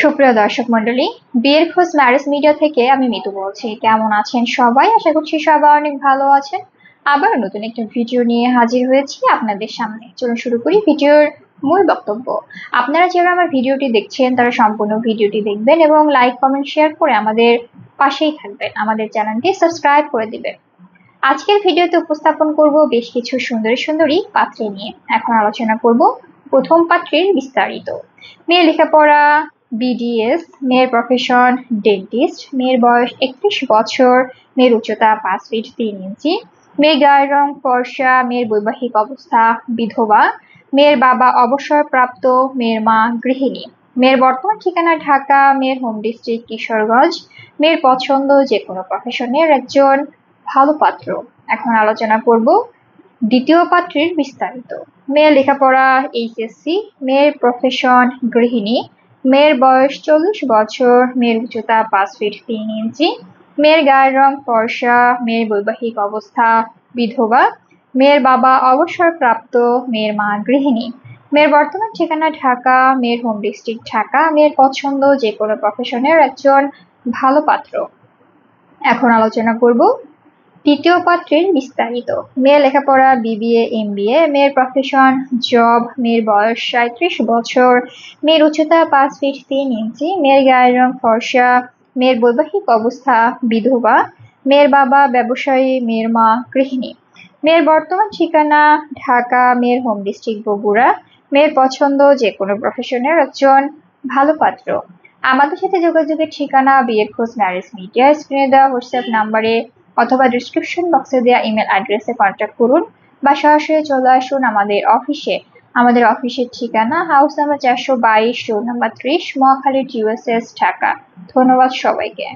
সুপ্রিয় দর্শক মন্ডলী বিয়ের খোঁজ ম্যারেজ মিডিয়া থেকে আমি মিতু বলছি। কেমন আছেন সবাই? আশা করছি সবাই অনেক ভালো আছেন। আবার নতুন একটা ভিডিও নিয়ে হাজির হয়েছি আপনাদের সামনে। চলুন শুরু করি ভিডিওর মূল বক্তব্য। আপনারা যারা আমার ভিডিওটি দেখছেন, তারা সম্পূর্ণ ভিডিওটি দেখবেন এবং লাইক, কমেন্ট, শেয়ার করে আমাদের পাশেই থাকবেন। আমাদের চ্যানেলটি সাবস্ক্রাইব করে দিবেন। আজকের ভিডিওতে উপস্থাপন করব বেশ কিছু সুন্দরী সুন্দরী পাত্রে নিয়ে। এখন আলোচনা করব প্রথম পাত্রের বিস্তারিত। মেয়ে লেখাপড়া বিডিএস মেয়ের প্রফেশন ডেন্টিস্ট মেয়ের বয়স একত্রিশ বছর, মেয়ের উচ্চতা পাঁচ ফিট তিন ইঞ্চি মেয়ের গায়ের রং ফর্সা, মেয়ের বৈবাহিক অবস্থা বিধবা, মেয়ের বাবা অবসরপ্রাপ্ত, মেয়ের মা গৃহিণী, মেয়ের বর্তমান ঠিকানা ঢাকা, মেয়ের হোম ডিস্ট্রিক্ট কিশোরগঞ্জ, মেয়ের পছন্দ যে কোনো প্রফেশনের একজন ভালো পাত্র। এখন আলোচনা করব দ্বিতীয় পাত্রীর বিস্তারিত। মেয়ের লেখাপড়া এইচএসসি মেয়ের প্রফেশন গৃহিণী মেয়ের বয়স চল্লিশ বছর, মেয়ের উচ্চতা পাঁচ ফিট তিন ইঞ্চি, মেয়ের গায়ের রং ফর্সা, মেয়ের বৈবাহিক অবস্থা বিধবা, মেয়ের বাবা অবসরপ্রাপ্ত, মেয়ের মা গৃহিণী। মেয়ের বর্তমান ঠিকানা ঢাকা, মেয়ের হোম ডিস্ট্রিক্ট ঢাকা, মেয়ের পছন্দ যে কোনো প্রফেশনের একজন ভালো পাত্র। এখন আলোচনা করব তৃতীয় পাত্রের বিস্তারিত। মেয়ে লেখাপড়া, বিবিএ এম বিএ মেয়ের প্রফেশন জব মেয়ের বয়স সাঁত্রিশ বছর, মেয়ের উচ্চতা পাঁচ ফিট তিন ইঞ্চি, মেয়ের গায়ের রং ফর্সা, মেয়ের বৈবাহিক অবস্থা বিধবা, মেয়ের বাবা ব্যবসায়ী, মেয়ের মা গৃহিণী। মেয়ের বর্তমান ঠিকানা ঢাকা, মেয়ের হোম ডিস্ট্রিক্ট বগুড়া, মেয়ের পছন্দ যে কোনো প্রফেশনের একজন ভালো পাত্র। আমাদের সাথে যোগাযোগের ঠিকানা বিয়ের খোঁজ ম্যারেজ মিডিয়া স্ক্রিনে দেওয়া হোয়াটসঅ্যাপ নাম্বারে অথবা ডিসক্রিপশন বক্সে দেওয়া ইমেল অ্যাড্রেসে কন্ট্যাক্ট করুন বা সরাসরি চলে আসুন আমাদের অফিসে আমাদের অফিসের ঠিকানা হাউস নাম্বার চারশো বাইশ রোড নাম্বার ত্রিশ, মহাখালী টিউএসএস ঢাকা। ধন্যবাদ সবাইকে।